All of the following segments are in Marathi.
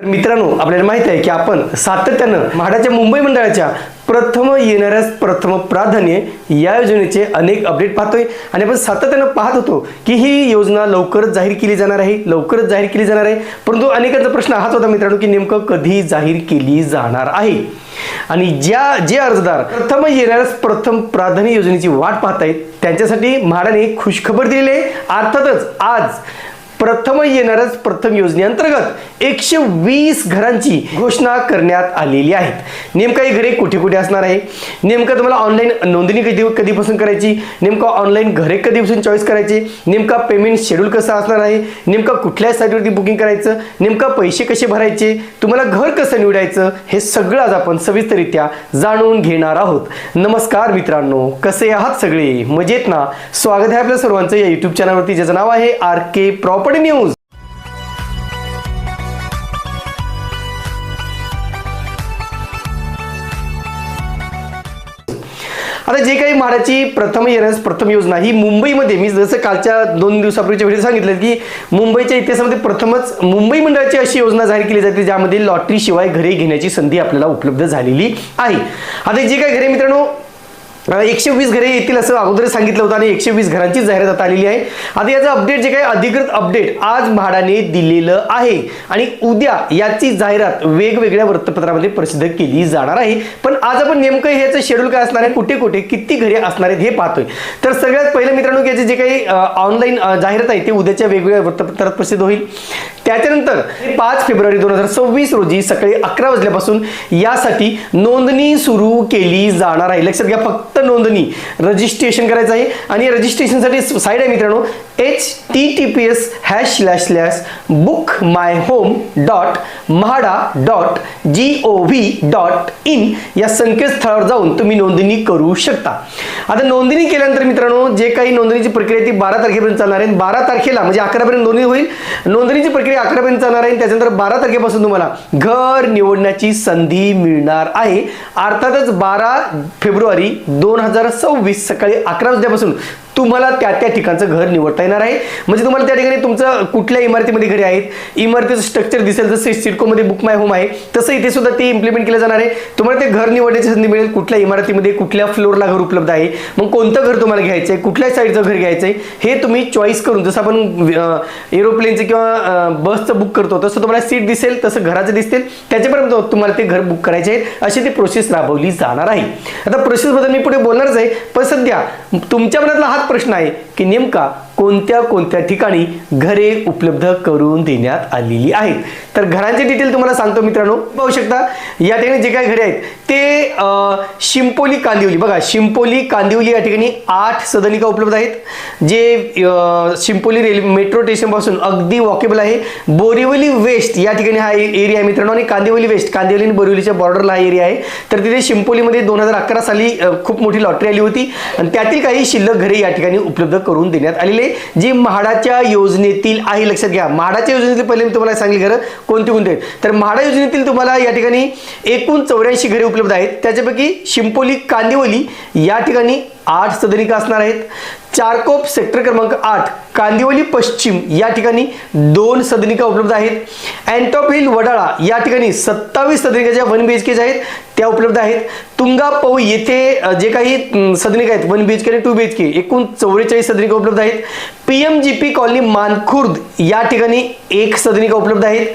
तर मित्रांनो आपल्याला माहीत आहे की आपण सातत्यानं म्हाडाच्या मुंबई मंडळाच्या प्रथम येणाऱ्या प्रथम प्राधान्य या योजनेचे अनेक अपडेट पाहतोय. आणि आपण सातत्यानं पाहत होतो की ही योजना लवकरच जाहीर केली जाणार आहे लवकरच जाहीर केली जाणार आहे. परंतु अनेकांचा प्रश्न हाच होता मित्रांनो की नेमकं कधी जाहीर केली जाणार आहे? आणि ज्या जे अर्जदार प्रथम येणाऱ्या प्रथम प्राधान्य योजनेची वाट पाहतायत त्यांच्यासाठी म्हाडाने खुशखबर दिलेली आहे. अर्थातच आज प्रथम येणारच प्रथम योजनेअंतर्गत एकशे वीस घरांची घोषणा करण्यात आलेली आहेत. नेमका ही घरे कुठे कुठे असणार आहे? नेमकं तुम्हाला ऑनलाईन नोंदणी कधी कधीपासून करायची? नेमकं ऑनलाईन घरे कधीपासून चॉईस करायचे? नेमका पेमेंट शेड्यूल कसं असणार आहे? नेमकं कुठल्या साईटवरती बुकिंग करायचं? नेमकं पैसे कसे भरायचे? तुम्हाला घर कसं निवडायचं? हे सगळं आज आपण सविस्तररित्या जाणून घेणार आहोत. नमस्कार मित्रांनो कसे आहात सगळे? मजेत ना? स्वागत आहे आपल्या सर्वांचं या युट्यूब चॅनलवरती ज्याचं नाव आहे आर के प्रॉपर्टी न्यूज आता जे काही म्हाडाची प्रथम येण्यास प्रथम योजना ही मुंबईमध्ये मी जसं कालच्या दोन दिवसापूर्वीच्या वेळी सांगितलं की मुंबईच्या इतिहासामध्ये प्रथमच मुंबई मंडळाची अशी योजना जाहीर केली जाते ज्यामध्ये लॉटरी शिवाय घरे घेण्याची संधी आपल्याला उपलब्ध झालेली आहे. आता जे काही घरे मित्रांनो एकशे वीस घरे येतील असं अगोदर सांगितलं होतं आणि एकशे वीस घरांची जाहिरात आता आलेली आहे. आता याचं अपडेट जे काही अधिकृत अपडेट आज म्हाडाने दिलेलं आहे. आणि उद्या याची जाहिरात वेगवेगळ्या वृत्तपत्रामध्ये प्रसिद्ध केली जाणार आहे. पण आज आपण नेमकं ह्याचं शेड्यूल काय असणार आहे? कुठे कुठे किती घरे असणार आहेत हे पाहतोय. तर सगळ्यात पहिलं मित्रांनो याचे जे काही ऑनलाईन जाहिरात आहे ते उद्याच्या वेगवेगळ्या वृत्तपत्रात प्रसिद्ध होईल. त्याच्यानंतर पाच फेब्रुवारी दोन हजार सव्वीस रोजी सकाळी अकरा वाजल्यापासून यासाठी नोंदणी सुरू केली जाणार आहे. लक्षात घ्या फक्त नोंदणी. रजिस्ट्रेशन करायचं आहे आणि रजिस्ट्रेशनसाठी साईड आहे मित्रांनो H T T P S hash slash slash book my home dot MHADA dot G O V dot in या संकेतस्थळावर जाऊन तुम्ही नोंदणी करू शकता. आता नोंदणी केल्यानंतर मित्रांनो जे काही नोंदणीची प्रक्रिया आहे ती बारा तारखेपर्यंत चालणार आहे. बारा तारखेला म्हणजे अकरापर्यंत नोंदणी होईल. नोंदणीची प्रक्रिया अकरापर्यंत चालणार आहे त्याच्यानंतर बारा तारखेपासून तुम्हाला घर निवडण्याची संधी मिळणार आहे. अर्थातच बारा फेब्रुवारी दोन हजार सव्वीस सकाळी अकरा वाजल्यापासून तुम्हाला त्या त्या ठिकाणचं घर निवडता येणार आहे. म्हणजे तुम्हाला त्या ठिकाणी तुमचं कुठल्या इमारतीमध्ये घरे आहेत? इमारतीचं स्ट्रक्चर दिसेल जसं सिडकोमध्ये बुक माय होम आहे. तसं इथे सुद्धा ते इम्प्लिमेंट केलं जाणार आहे. तुम्हाला ते घर निवडण्याची संधी मिळेल. कुठल्या इमारतीमध्ये कुठल्या फ्लोअरला घर उपलब्ध आहे? मग कोणतं घर तुम्हाला घ्यायचं आहे? कुठल्या साईडचं घर घ्यायचं आहे? हे तुम्ही चॉईस करून जसं आपण एरोप्लेनचं किंवा बसचं बुक करतो तसं तुम्हाला सीट दिसेल तसं घराचं दिसतील त्याच्यापर्यंत तुम्हाला ते घर बुक करायचे आहे अशी ती प्रोसेस राबवली जाणार आहे. आता प्रोसेसबद्दल मी पुढे बोलणारच आहे. पण सध्या तुमच्या मनातला हाच प्रश्न आहे की नेमका कोणत्या कोणत्या ठिकाणी घरे उपलब्ध करून देण्यात आलेली आहेत? तर घरांचे डिटेल तुम्हाला सांगतो मित्रांनो. पाहू शकता या ठिकाणी जे काही घरे आहेत ते शिंपोली कांदिवली. बघा शिंपोली कांदिवली या ठिकाणी आठ सदनिका उपलब्ध आहेत जे शिंपोली रेल्वे मेट्रो स्टेशनपासून अगदी वॉकेबल आहे. बोरिवली वेस्ट या ठिकाणी हा एरिया आहे मित्रांनो. आणि कांदिवली वेस्ट कांदिवली आणि बोरिवलीच्या बॉर्डरला हा एरिया आहे. तर तिथे शिंपोलीमध्ये दोन हजार अकरा साली खूप मोठी लॉटरी आली होती. आणि त्यातील काही शिल्लक घरे या ठिकाणी उपलब्ध करून देण्यात आलेले आहे, जी म्हाडाच्या योजनेतील आहे लक्षात घ्या. म्हाडाच्या योजनेतील पहिले मी तुम्हाला सांगली घरं कोणती कोणती आहेत? तर म्हाडा योजनेतील तुम्हाला या ठिकाणी एकूण चौऱ्याऐंशी घरे उपलब्ध आहेत. त्याच्यापैकी शिंपोली कांदिवली या ठिकाणी आठ सदनिका असणार आहेत. चारकोप सेक्टर क्रमांक आठ कांदिवली पश्चिम या ठिकाणी दोन सदनिका उपलब्ध आहेत. अँटॉप हिल वडाळा या ठिकाणी सत्तावीस सदनिका ज्या वन बी एच केच्या आहेत त्या उपलब्ध आहेत. तुंगा पौ येथे जे काही सदनिका आहेत वन बी एच के आणि टू बी एच के एकूण चौवेचाळीस सदनिका उपलब्ध आहेत. P M G P colony Mankhurd या ठिकाणी एक सदनिका उपलब्ध आहेत.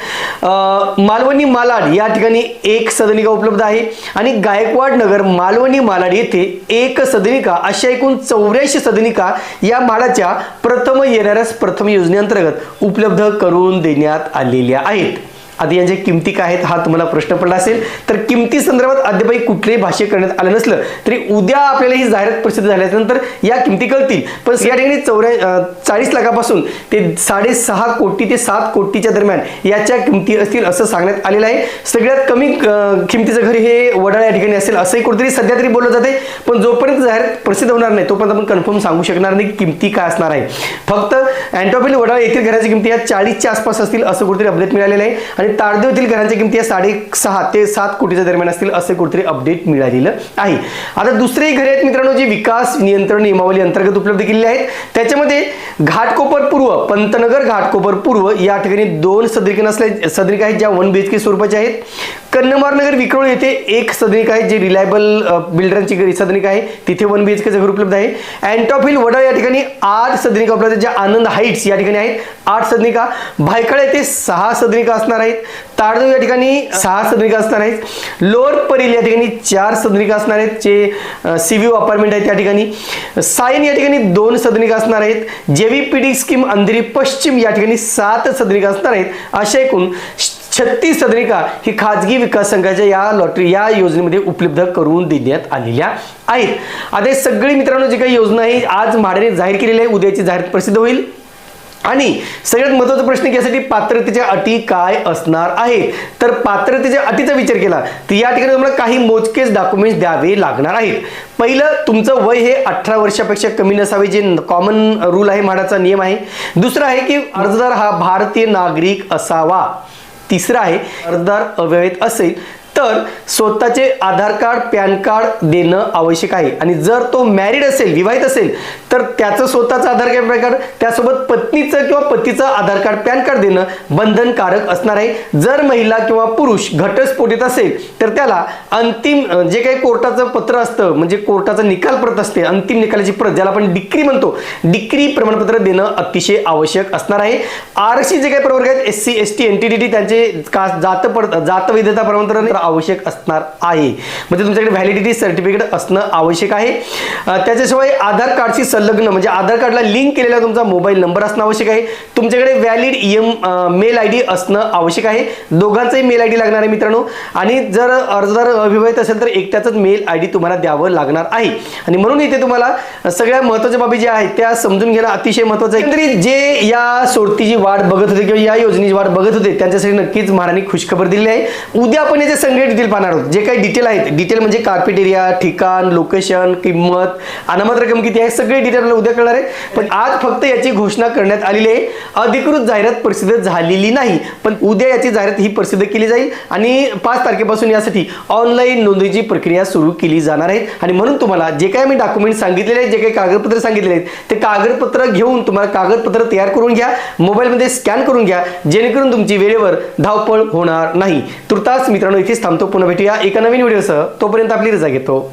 मालवणी मालाड या ठिकाणी एक सदनिका उपलब्ध आहे. आणि गायकवाड नगर मालवणी मालाड येथे एक सदनिका अशा एकूण चौऱ्याऐंशी सदनिका या म्हाडाच्या प्रथम येणाऱ्यास प्रथम योजनेअंतर्गत उपलब्ध करून देण्यात आलेल्या आहेत. आधी यांच्या किमती काय आहेत हा तुम्हाला प्रश्न पडला असेल. तर किमती संदर्भात अद्यापही कुठलेही भाष्य करण्यात आलं नसलं तरी उद्या आपल्याला ही जाहिरात प्रसिद्ध झाल्यानंतर या किमती कळतील. पण या ठिकाणी चौऱ्या चाळीस लाखापासून ते साडेसहा कोटी ते सात कोटीच्या दरम्यान याच्या किमती असतील असं सांगण्यात आलेलं आहे. सगळ्यात कमी किमतीचं घर हे वडाळ या ठिकाणी असेल असंही कुठेतरी सध्या तरी बोललं जाते पण जोपर्यंत जाहिरात प्रसिद्ध होणार नाही तोपर्यंत आपण कन्फर्म सांगू शकणार नाही किमती काय असणार आहे. फक्त अँटोपिल वडाळ येथील घराची किमती या चाळीसच्या आसपास असतील असं कुठेतरी अपडेट मिळालेलं आहे. आणि आणि ताडदेव येथील घरांच्या किमती या साडेसहा ते सात कोटीच्या दरम्यान असतील असे कुठेतरी अपडेट मिळालेलं आहे. आता दुसरेही घरे आहेत मित्रांनो जी विकास नियंत्रण नियमावली अंतर्गत उपलब्ध केलेले आहेत. त्याच्यामध्ये घाटकोपर पूर्व पंतनगर घाटकोपर पूर्व या ठिकाणी दोन सदरिकन नसल्या सदनिका आहेत ज्या वन बी एच के स्वरूपाच्या आहेत. कन्नमार नगर विक्रोळ येथे एक सदनिका आहे जे रिलायबल बिल्डरांची घरी सदनिका आहे. तिथे वन बी एच के घर उपलब्ध आहे. अँटॉप हिल वडा या ठिकाणी आठ सदनिका उपलब्ध आहेत. ज्या आनंद हाईट्स या ठिकाणी आहेत. आठ सदनिका. भायखळ येथे सहा सदनिका असणार आहेत. ताडदेव या ठिकाणी सहा सदनिका असणार आहेत. लोअर परील या ठिकाणी चार सदनिका असणार आहेत जे सीव्ही अपार्टमेंट आहेत त्या ठिकाणी. सायन या ठिकाणी दोन सदनिका असणार आहेत. जेवी पीडी स्कीम अंधेरी पश्चिम या ठिकाणी सात सदनिका असणार आहेत. अशा एकूण छत्तीस सदनिका ही खाजगी विकास संघाच्या या लॉटरी या योजनेमध्ये उपलब्ध करून देण्यात आलेल्या आहेत. आता सगळी मित्रांनो जी काही योजना आहे आज म्हाडाने जाहीर केलेली आहे उद्याची जाहीर प्रसिद्ध होईल. आणि सगळ्यात महत्त्वाचा प्रश्न यासाठी पात्रतेच्या अटी काय असणार आहेत? तर पात्रतेच्या अटीचा विचार केला तर या ठिकाणी तुम्हाला काही मोजकेच डॉक्युमेंट्स द्यावे लागणार आहेत. पहिलं तुमचं वय हे अठरा वर्षापेक्षा कमी नसावे जे कॉमन रूल आहे म्हाडाचा नियम आहे. दुसरं आहे की अर्जदार हा भारतीय नागरिक असावा. तिसरं आहे अर्जदार अवैध असेल तर स्वतःचे आधार कार्ड पॅन कार्ड देणं आवश्यक आहे. आणि जर तो मॅरिड असेल विवाहित असेल तर त्याचं स्वतःचं आधार कार्ड पॅन कार्ड त्यासोबत पत्नीचं किंवा पतीचं आधार कार्ड पॅन कार्ड देणं बंधनकारक असणार आहे. जर महिला किंवा पुरुष घटस्फोटीत असेल तर त्याला अंतिम जे काही कोर्टाचं पत्र असतं म्हणजे कोर्टाचा निकाल प्रत असते अंतिम निकालाची प्रत ज्याला आपण डिक्री म्हणतो डिक्री प्रमाणपत्र देणं अतिशय आवश्यक असणार आहे. आरक्षित जे काही प्रवर्ग आहेत S C S T N T D T त्यांचे का जात पड जात वैधता प्रमाणपत्र आवश्यक असणार आहे. म्हणजे तुमच्याकडे व्हॅलिडिटी सर्टिफिकेट असणं आवश्यक आहे. त्याच्याशिवाय आधार कार्डशी संलग्न म्हणजे आधार कार्डला लिंक केलेला तुमचा मोबाईल नंबर असणं आवश्यक आहे. तुमच्याकडे valid email I D असणं आवश्यक आहे. दोघांचाही मेल आय डी लागणार आहे मित्रांनो. आणि जर अर्जदार अविवाहित असेल तर एकट्याच मेल आय डी तुम्हाला द्यावं लागणार आहे. आणि म्हणून इथे तुम्हाला सगळ्या महत्त्वाच्या बाबी ज्या आहेत त्या समजून घेणं अतिशय महत्वाचं आहे. तरी जे या सोडतीची वाट बघत होते किंवा या योजनेची वाट बघत होते त्यांच्यासाठी नक्कीच महाराणी खुशखबर दिली आहे. उद्या आपण याचे सगळे डिटेल पाहणार आहोत जे काही डिटेल आहेत. डिटेल म्हणजे कार्पेट एरिया ठिकाण लोकेशन किंमत अनामत रक्कम किती आहे सगळे डिटेल आपल्याला उद्या कळणार आहे पण आज फक्त याची घोषणा करण्यात आलेली आहे. अधिकृत जाहिरात प्रसिद्ध झालेली नाही. पण उद्या याची जाहिरात ही प्रसिद्ध केली जाईल. आणि पाच तारखेपासून यासाठी ऑनलाईन नोंदणीची प्रक्रिया सुरू केली जाणार आहे. आणि म्हणून तुम्हाला जे काही मी डॉक्युमेंट सांगितलेले आहेत जे काही कागदपत्र सांगितलेले आहेत ते कागदपत्र घेऊन तुम्हाला कागदपत्र तयार करून घ्या. मोबाईलमध्ये स्कॅन करून घ्या. जेणेकरून तुमची वेळेवर धावपळ होणार नाही. तुर्तास मित्रांनो इथेच थांबतो पुन्हा भेटूया एका नवीन व्हिडिओसह. तोपर्यंत आपली रजा घेतो.